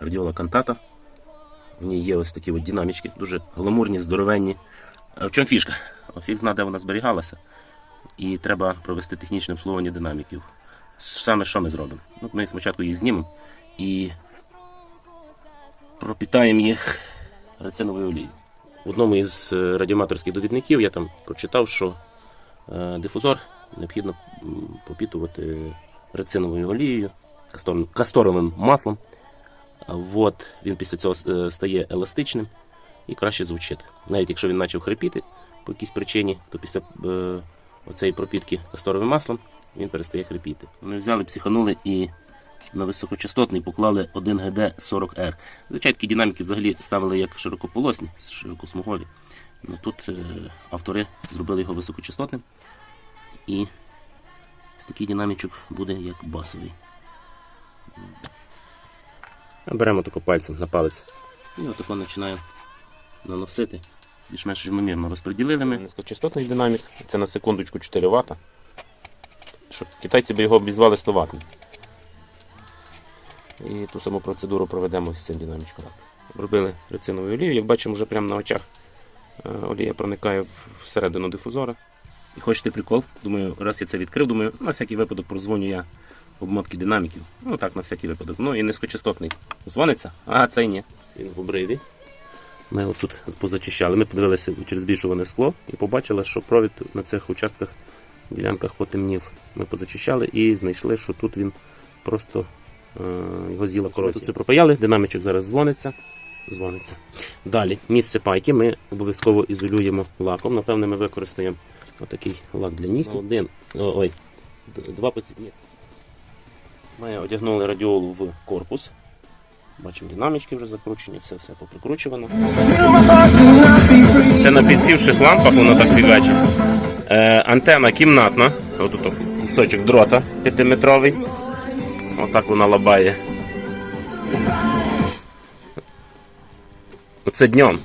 радіола кантата. В ній є ось такі от динамічки, дуже гламурні, здоровенні. В чому фішка? Фіг знає, де вона зберігалася. І треба провести технічне обслуговування динаміків. Саме що ми зробимо? От ми спочатку їх знімемо і пропітаємо їх рециновою олією. В одному із е, радіоматорських довідників я там прочитав, що е, дифузор необхідно попітувати рециновою олією, касторовим маслом. А От, він після цього е, стає еластичним і краще звучить. Навіть якщо він почав хрипіти по якійсь причині, то після е, оцеї пропітки касторовим маслом він перестає хрипіти. Вони взяли, психанули і на високочастотний поклали 1 GD 40R. Звичайно, такі динаміки взагалі ставили як широкополосні, широкосмугові. Ну, тут е, автори зробили його високочастотним. І такий динамічок буде як басовий. Беремо тако пальцем на палець. І отако починаємо наносити. Більш-менш рівномірно розподілили ми. Низькочастотний динамік. Це на секундочку 4 Вт. Що китайці би його обізвали 100 Вт. І ту саму процедуру проведемо з цим динамічком. Робили рецинову олію, як бачимо, вже прямо на очах е, олія проникає всередину дифузора. І хочете прикол? Думаю, раз я це відкрив, думаю, на всякий випадок прозвоню я обмотки динаміків. Ну так, на всякий випадок. Ну і низькочастотний. Дзвониться, а цей ні. Він в обриві. Ми отут позачищали. Ми подивилися через збільшуване скло і побачили, що провід на цих участках, ділянках потемнів. Ми позачищали і знайшли, що тут він просто е, його з'їла корозія. Це пропаяли, динамічок зараз дзвониться. Дзвониться. Далі, місце пайки ми обов'язково ізолюємо лаком. Напевне, ми використаємо отакий лак для нігтів. Один, о, ой, два поці... Ми одягнули радіолу в корпус. Бачимо, динамічки вже закручені, все все поприкручувано. Це на підсівших лампах воно так фігачить. Е, антена кімнатна. Отут кусочок дрота 5-метровий. Отак вона лабає. Оце днем.